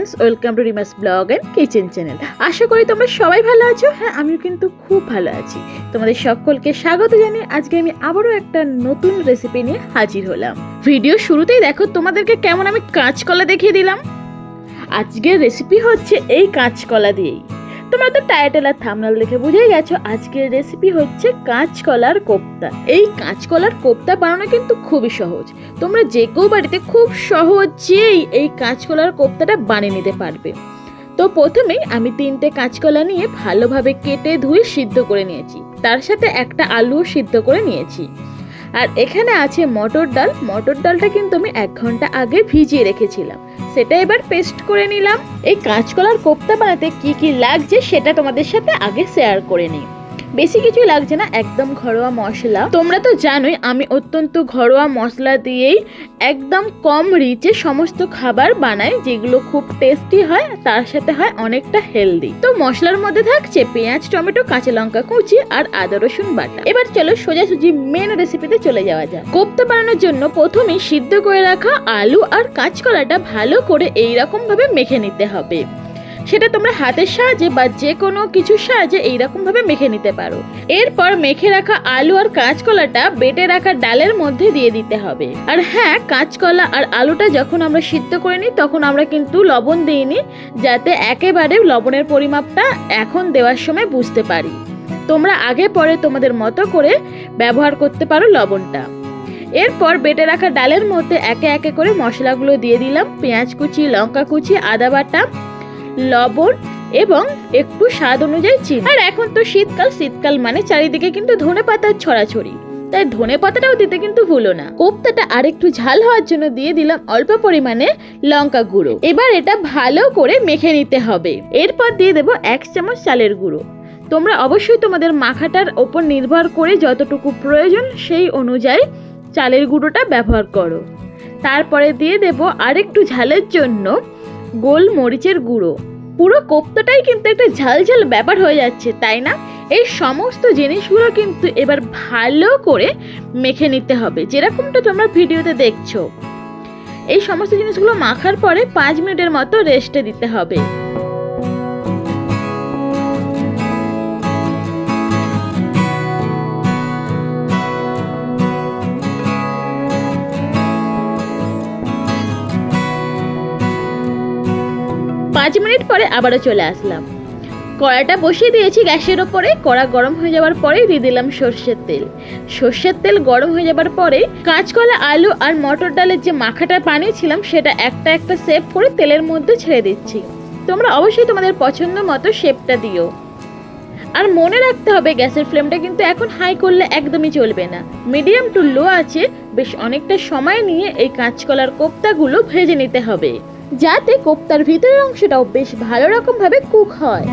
Friends welcome to Rima's blog and kitchen channel আশা করি তোমরা সবাই ভালো আছো। হ্যাঁ আমিও কিন্তু খুব ভালো আছি। তোমাদের সকলকে স্বাগত জানিয়ে আজকে আমি আবারও একটা নতুন রেসিপি নিয়ে হাজির হলাম। ভিডিও শুরুতেই দেখো, তোমাদেরকে কেমন আমি কাঁচকলা দেখিয়ে দিলাম। আজকের রেসিপি হচ্ছে এই কাঁচকলা দিয়েই। তোমরা তো টাইটেল আর থামনাল দেখে বুঝেই গেছো, আজকের রেসিপি হচ্ছে কাঁচকলার কোপ্তা। এই কাঁচকলার কোপ্তা বানানো কিন্তু খুবই সহজ। তোমরা যে কেউ বাড়িতে খুব সহজেই এই কাঁচকলার কোপ্তাটা বানিয়ে নিতে পারবে। তো প্রথমেই আমি তিনটে কাঁচকলা নিয়ে ভালোভাবে কেটে ধুয়ে সিদ্ধ করে নিয়েছি। তার সাথে একটা আলুও সিদ্ধ করে নিয়েছি। আর এখানে আছে মটর ডাল। মটর ডালটা কিন্তু আমি এক ঘণ্টা আগে ভিজিয়ে রেখেছিলাম। সেটা এবার পেস্ট করে নিলাম। এই কাঁচকলার কোপ্তা বানাতে কি কি লাগছে সেটা তোমাদের সাথে আগে শেয়ার করে নিই। বেশি কিছুই লাগছে না, একদম ঘরোয়া মশলা। তোমরা তো জানোই, আমি অত্যন্ত ঘরোয়া মশলা দিয়েই একদম কম রিচে সমস্ত খাবার বানাই, যেগুলো খুব টেস্টি হয়, তার সাথে হয় অনেকটা হেলদি তো মশলার মধ্যে থাকছে পেঁয়াজ, টমেটো, কাঁচা লঙ্কা কুচি আর আদা, রসুন বাটা। এবার চলো সোজাসুজি মেন রেসিপিতে চলে যাওয়া যাক। কোপ্তা বানানোর জন্য প্রথমেই সিদ্ধ করে রাখা আলু আর কাঁচকলাটা ভালো করে এইরকম ভাবে মেখে নিতে হবে। সেটা তোমরা হাতের সাহায্যে বা যে কোনো কিছুর সাহায্যে এইরকম ভাবে মেখে নিতে পারো। এরপর মেখে রাখা আলু আর কাঁচকলাটা বেটে রাখা ডালের মধ্যে দিয়ে দিতে হবে। আর হ্যাঁ কাঁচকলা আর আলুটা যখন আমরা সিদ্ধ করে নিই, তখন আমরা কিন্তু লবণ দিইনি যাতে একেবারে লবণের পরিমাপটা এখন দেওয়ার সময় বুঝতে পারি। তোমরা আগে পরে তোমাদের মতো করে ব্যবহার করতে পারো লবণটা। এরপর বেটে রাখা ডালের মধ্যে একে একে করে মশলাগুলো দিয়ে দিলাম। পেঁয়াজ কুচি, লঙ্কা কুচি, আদা বাটা লবণ এবং একটু স্বাদ অনুযায়ী চিনি। আর এখন তো শীতকাল শীতকাল মানে চারিদিকে কিন্তু ধনে পাতার ছড়াছড়ি। তাই ধনে পাতাটাও দিতে কিন্তু ভুলো না। কোপ্তাটা আরেকটু ঝাল হওয়ার জন্য দিয়ে দিলাম অল্প পরিমাণে লঙ্কা গুঁড়ো। এবার এটা ভালো করে মেখে নিতে হবে। এরপর দিয়ে দেবো এক চামচ চালের গুঁড়ো। তোমরা অবশ্যই তোমাদের মাখাটার ওপর নির্ভর করে যতটুকু প্রয়োজন সেই অনুযায়ী চালের গুঁড়োটা ব্যবহার করো। তারপরে দিয়ে দেবো আরেকটু ঝালের জন্য গোলমরিচের গুঁড়ো। পুরো কোপ্তাটাই কিন্তু একটা ঝাল ঝাল ব্যাপার হয়ে যাচ্ছে, তাই না? এই সমস্ত জিনিসগুলো কিন্তু এবার ভালো করে মেখে নিতে হবে, যেরকমটা তোমরা ভিডিওতে দেখছ। এই সমস্ত জিনিসগুলো মাখার পরে পাঁচ মিনিটের মতো রেস্টে দিতে হবে। পাঁচ মিনিট পরে আবারও চলে আসলাম। কড়াটা বসিয়ে দিয়েছি গ্যাসের ওপরে। কড়া গরম হয়ে যাওয়ার পরেই দিয়ে দিলাম সর্ষের তেল। সর্ষের তেল গরম হয়ে যাবার পরে কাঁচকলা, আলু আর মটর ডালের যে মাখাটা বানিয়েছিলাম, সেটা একটা একটা সেভ করে তেলের মধ্যে ছেড়ে দিচ্ছি। তোমরা অবশ্যই তোমাদের পছন্দ মতো শেপটা দিও। আর মনে রাখতে হবে, গ্যাসের ফ্লেমটা কিন্তু এখন হাই করলে একদমই চলবে না। মিডিয়াম টু লো আছে, বেশ অনেকটা সময় নিয়ে এই কাঁচকলার কোপ্তাগুলো ভেজে নিতে হবে। যাতে কোপ্তার ভিতরের অংশটাও বেশ ভালো রকম ভাবে কুক হয়।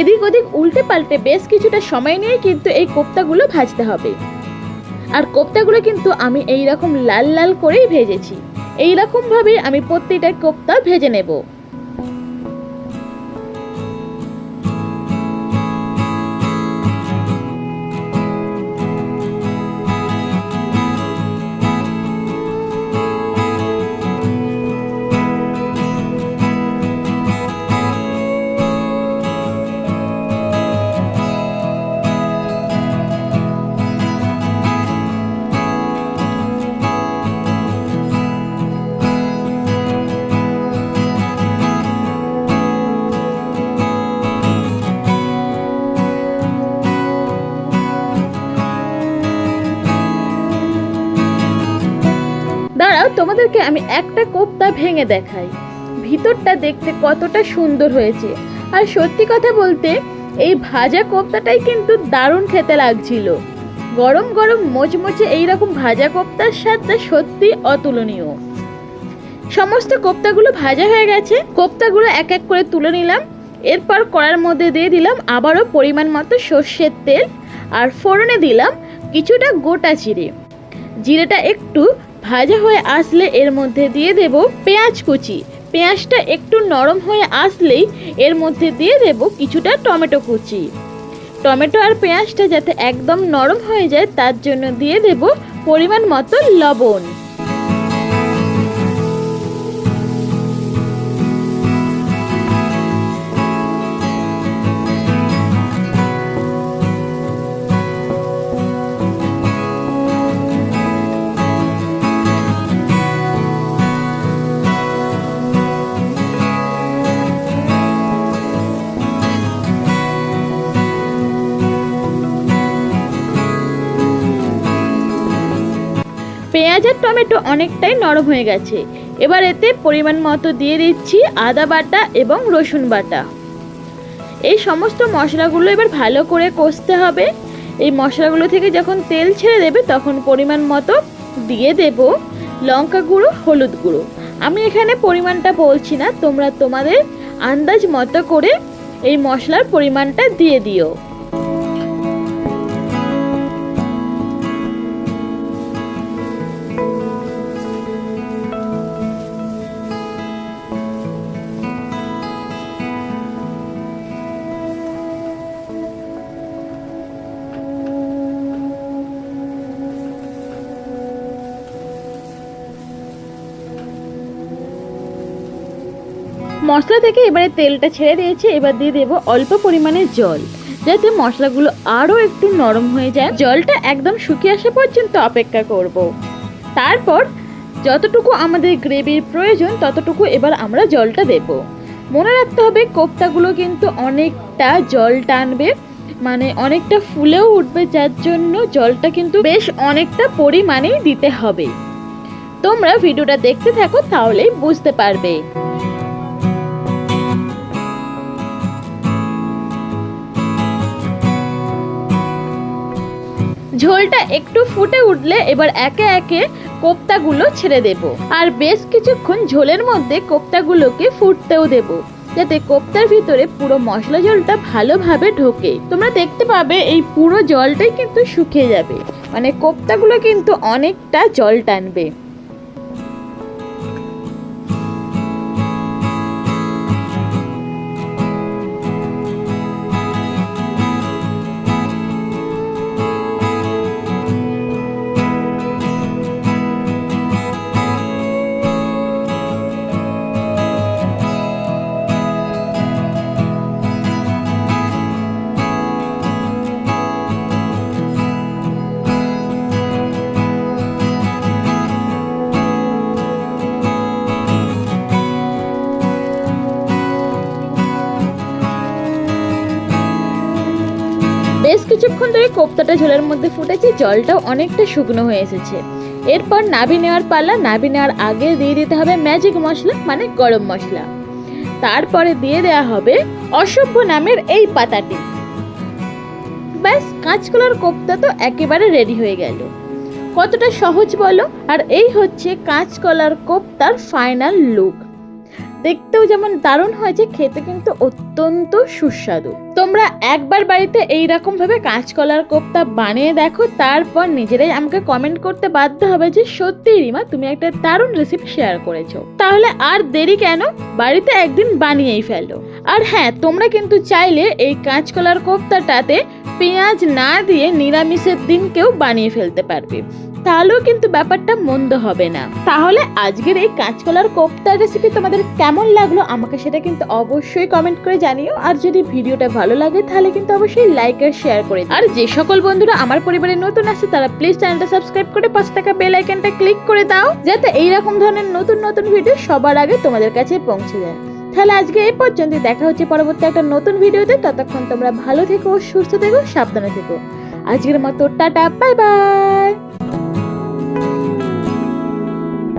এদিক ওদিক উল্টে পাল্টে বেশ কিছুটা সময় নিয়ে কিন্তু এই কোপ্তাগুলো ভাজতে হবে। আর কোপ্তাগুলো কিন্তু আমি এই রকম লাল লাল করেই ভেজেছি। এই রকম ভাবে আমি প্রত্যেকটা কোপ্তা ভেজে নেব। তোমাদেরকে আমি একটা কোপ্তা ভেঙে দেখাই। ভিতরটা দেখতে কতটা সুন্দর হয়েছে। আর সত্যি কথা বলতে, এই ভাজা কোপ্তাটাই কিন্তু দারুণ খেতে লাগছিল। গরম গরম মোচমোচে এইরকম ভাজা কোপ্তার স্বাদটা সত্যি অতুলনীয়। সমস্ত কোপ্তাগুলো ভাজা হয়ে গেছে। কোপ্তাগুলো এক এক করে তুলে নিলাম। এরপর কড়ার মধ্যে দিয়ে দিলাম আবারও পরিমাণ মতো সর্ষের তেল। আর ফোড়নে দিলাম কিছুটা গোটা জিরে। জিরেটা একটু ভাজা হয়ে আসলে এর মধ্যে দিয়ে দেব পেঁয়াজ কুচি। পেঁয়াজটা একটু নরম হয়ে আসলেই এর মধ্যে দিয়ে দেব কিছুটা টমেটো কুচি। টমেটো আর পেঁয়াজটা যাতে একদম নরম হয়ে যায়, তার জন্য দিয়ে দেব পরিমাণ মতো লবণ। পেঁয়াজ আর টমেটো অনেকটাই নরম হয়ে গেছে। এবার এতে পরিমাণ মতো দিয়ে দিচ্ছি আদা বাটা এবং রসুন বাটা। এই সমস্ত মশলাগুলো এবার ভালো করে কষতে হবে। এই মশলাগুলো থেকে যখন তেল ছেড়ে দেবে তখন পরিমাণ মতো দিয়ে দেব লঙ্কা গুঁড়ো, হলুদ গুঁড়ো। আমি এখানে পরিমাণটা বলছি না, তোমরা তোমাদের আন্দাজ মতো করে এই মশলার পরিমাণটা দিয়ে দিও। মশলা থেকে এবারে তেলটা ছেড়ে দিয়েছি। এবার দিয়ে দেবো অল্প পরিমাণে জল। যাতে মশলাগুলো আরও একটু নরম হয়ে যায়। জলটা একদম শুকিয়ে আসা পর্যন্ত অপেক্ষা করব। তারপর যতটুকু আমাদের গ্রেভির প্রয়োজন, ততটুকু এবার আমরা জলটা দেব। মনে রাখতে হবে, কোপ্তাগুলো কিন্তু অনেকটা জল টানবে। মানে অনেকটা ফুলেও উঠবে, যার জন্য জলটা কিন্তু বেশ অনেকটা পরিমাণেই দিতে হবে। তোমরা ভিডিওটা দেখতে থাকো, তাহলেই বুঝতে পারবে। ঝোলটা একটু ফুটে উঠলে এবার একে একে কোপ্তাগুলো ছেড়ে দেব। আর বেশ কিছুক্ষণ ঝোলের মধ্যে কোপ্তাগুলোকে ফুটতেও দেব, যাতে কোপ্তার ভিতরে পুরো মশলা জলটা ভালোভাবে ঢোকে। তোমরা দেখতে পাবে এই পুরো জলটাই কিন্তু শুকিয়ে যাবে। মানে কোপ্তাগুলো কিন্তু অনেকটা জল টানবে। কোপ্তাটা ঝোলের মধ্যে ফুটেছে, জলটাও অনেকটা শুকনো হয়ে এসেছে। এরপর নাবি নেওয়ার পালা নাবি নেওয়ার আগে দিয়ে দিতে হবে ম্যাজিক মশলা মানে গরম মশলা। তারপরে দিয়ে দেওয়া হবে অসভ্য নামের এই পাতাটি। ব্যাস, কাঁচকলার কোপ্তা তো একেবারে রেডি হয়ে গেল। কতটা সহজ বলো? আর এই হচ্ছে কাঁচকলার কোপ্তার ফাইনাল লুক দেখতেও যেমন দারুণ হয় যে খেতে কিন্তু অত্যন্ত সুস্বাদু। তোমরা একবার বাড়িতে এই রকম ভাবে কাঁচকলার কোপ্তা বানিয়ে দেখো, তারপর নিজেরাই আমাকে কমেন্ট করতে বাধ্য হবে যে সত্যি রিমা, তুমি একটা দারুণ রেসিপি শেয়ার করেছ। তাহলে আর দেরি কেন? বাড়িতে একদিন বানিয়েই ফেলো। আর হ্যাঁ তোমরা কিন্তু চাইলে এই কাঁচকলার কোপ্তাটাতে পেঁয়াজ না দিয়ে নিরামিষের দিনকেও বানিয়ে ফেলতে পারবে। তাহলেও কিন্তু ব্যাপারটা মন্দ হবে না। তাহলে আজকের এই কাঁচকলার কোপ্তার রেসিপি তোমাদের কেমন লাগল আমাকে সেটা কিন্তু অবশ্যই কমেন্ট করে জানিও। আর যদি ভিডিওটা ভালো লাগে, তাহলে কিন্তু অবশ্যই লাইক আর শেয়ার করে আর যে সকল বন্ধুরা আমার পরিবারে নতুন আসে তারা প্লিজ চ্যানেলটা সাবস্ক্রাইব করে পাশে থাকা বেল আইকনটা ক্লিক করে দাও, যাতে এইরকম ধরনের নতুন নতুন ভিডিও সবার আগে তোমাদের কাছে পৌঁছে যায়। তাহলে আজকে এই পর্যন্ত দেখা হচ্ছে পরবর্তী একটা নতুন ভিডিওতে। ততক্ষণ তোমরা ভালো থেকো, সুস্থ থেকো, সাবধানে থেকো। আজকের মতো টাটা, বাই বাই।